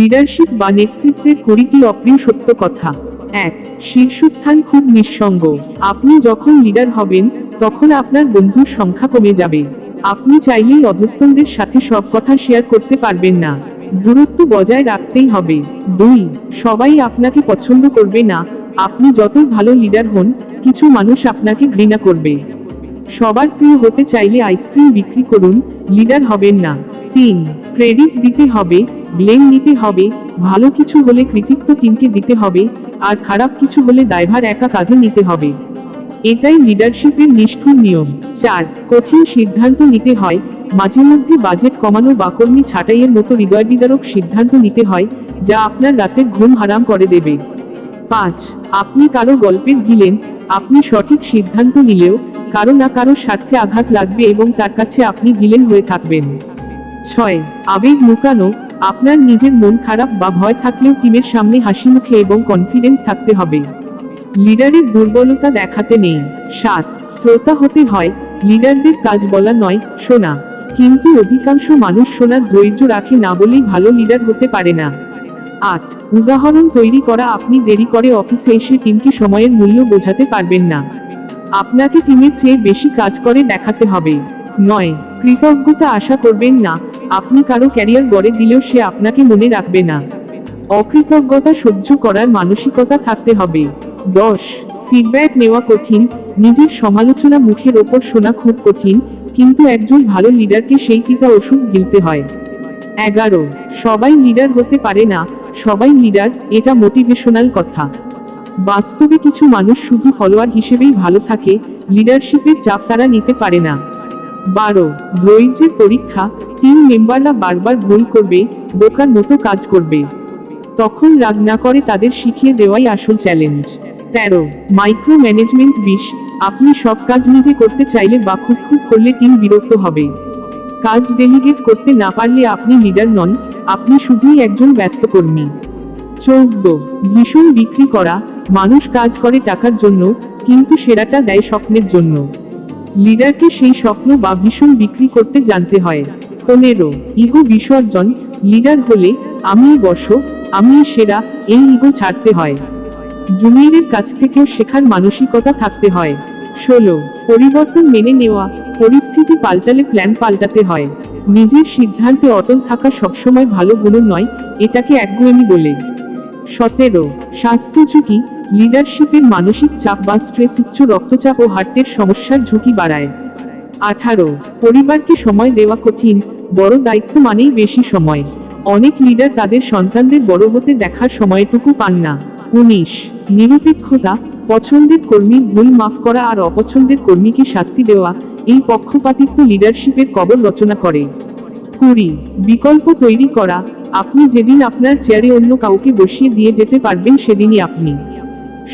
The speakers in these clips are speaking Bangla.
লিডারশিপ বা নেতৃত্বের কুড়িটি অপ্রিয় সত্য কথা। এক, শীর্ষস্থান খুব নিঃসঙ্গ। আপনি যখন লিডার হবেন, তখন আপনার বন্ধুর সংখ্যা কমে যাবে। আপনি চাইলেই অধস্তনদের সাথে সব কথা শেয়ার করতে পারবেন না। দূরত্ব বজায় রাখতেই হবে। দুই, সবাই আপনাকে পছন্দ করবে না। আপনি যতই ভালো লিডার হন, কিছু মানুষ আপনাকে ঘৃণা করবে। সবার প্রিয় হতে চাইলে আইসক্রিম বিক্রি করুন লিডার হবেন না। তিন ক্রেডিট দিতে হবে ব্লেম নিতে হবে, ভালো কিছু হলে কৃতিত্ব টিমকে দিতে হবে, আর খারাপ কিছু হলে দায়ভার একা কাঁধে নিতে হবে। এটাই লিডারশিপের নিষ্ঠুর নিয়ম। চার, কঠিন সিদ্ধান্ত নিতে হয়, মাঝে মধ্যে বাজেট কমানো বা কর্মী ছাঁটাইয়ের মতো হৃদয় বিদারক সিদ্ধান্ত নিতে হয়, যা আপনার রাতের ঘুম হারাম করে দেবে। পাঁচ, আপনি কারও গল্পের ভিলেন, আপনি সঠিক সিদ্ধান্ত নিলেও কারও না কারও স্বার্থে আঘাত লাগবে এবং তার কাছে আপনি ভিলেন হয়ে থাকবেন। ছয়, আবেগ লুকানো আপনার নিজের মন খারাপ বা ভয় থাকলেও টিমের সামনে হাসি মুখে এবং কনফিডেন্ট থাকতে হবে। লিডারের দুর্বলতা দেখাতে নেই। সাত, শ্রোতা হতে হয়। লিডারদের কাজ বলা নয়, শোনা। কিন্তু অধিকাংশ মানুষ শোনার ধৈর্য রাখে না বলেই ভালো লিডার হতে পারে না। আট, উদাহরণ তৈরি করা। আপনি দেরি করে অফিসে এসে টিমকে সময়ের মূল্য বোঝাতে পারবেন না। আপনাকে টিমের চেয়ে বেশি কাজ করে দেখাতে হবে। নয়। কৃতজ্ঞতা আশা করবেন না। আপনি কারও ক্যারিয়ার গড়ে দিলেও সে আপনাকে মনে রাখবে না। অকৃতজ্ঞতা সহ্য করার মানসিকতা থাকতে হবে। দশ। ফিডব্যাক নেওয়া কঠিন। নিজের সমালোচনা মুখের ওপর শোনা খুব কঠিন, কিন্তু একজন ভালো লিডারকে সেই টিকা ওষুধ গিলতে হয়। এগারো। সবাই লিডার হতে পারে না। সবাই লিডার এটা মোটিভেশনাল কথা। বাস্তবে কিছু মানুষ শুধু ফলোয়ার হিসেবেই ভালো থাকে লিডারশিপের চাপ তারা নিতে পারে না। বারো। ধৈর্যের পরীক্ষা টিম মেম্বাররা বারবার ভুল করবে বোকার মতো কাজ করবে। তখন রাগ না করে তাদের শিখিয়ে দেওয়াই আসল চ্যালেঞ্জ তেরো। মাইক্রো ম্যানেজমেন্ট বিশ আপনি সব কাজ নিজে করতে চাইলে বা খুব খুব করলে টিম বিরক্ত হবে। কাজ ডেলিগেট করতে না পারলে আপনি লিডার নন, আপনি শুধুই একজন ব্যস্ত কর্মী। চৌদ্দ। ভীষণ বিক্রি করা, মানুষ কাজ করে টাকার জন্য, কিন্তু সেরাটা দেয় স্বপ্নের জন্য। লিডারকে সেই স্বপ্ন বা ভীষণ বিক্রি করতে জানতে হয়। পনেরো, ইগো বিসর্জন, লিডার হলে আমি বসো আমি সেরা, এই ইগো ছাড়তে হয়। জুনিয়রের কাছ থেকেও শেখার মানসিকতা থাকতে হয়। ষোলো, পরিবর্তন মেনে নেওয়া, পরিস্থিতি পাল্টালে প্ল্যান পাল্টাতে হয়। নিজের সিদ্ধান্তে অটল থাকা সবসময় ভালো গুণ নয়, এটাকে একগুয়েমি বলে। সতেরো, স্বাস্থ্য ঝুঁকি লিডারশিপের মানসিক চাপ বা স্ট্রেস উচ্চ রক্তচাপ ও হার্টের সমস্যার ঝুঁকি বাড়ায়। আঠারো, পরিবারকে সময় দেওয়া কঠিন, বড় দায়িত্ব মানেই বেশি সময়। অনেক লিডার তাদের সন্তানদের বড় হতে দেখার সময়টুকু পান না। উনিশ, নিরপেক্ষতা, পছন্দের কর্মীর ভুল মাফ করা আর অপছন্দের কর্মীকে শাস্তি দেওয়া, এই পক্ষপাতিত্ব লিডারশিপের কবর রচনা করে। কুড়ি, বিকল্প তৈরি করা, আপনি যেদিন আপনার চেয়ারে অন্য কাউকে বসিয়ে দিয়ে যেতে পারবেন, সেদিনই আপনি।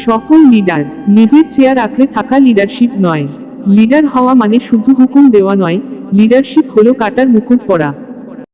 সফল লিডার নিজের চেয়ার আঁকড়ে থাকা লিডারশিপ নয়। লিডার হওয়া মানে শুধু হুকুম দেওয়া নয় লিডারশিপ হলো কাটার মুকুট পরা।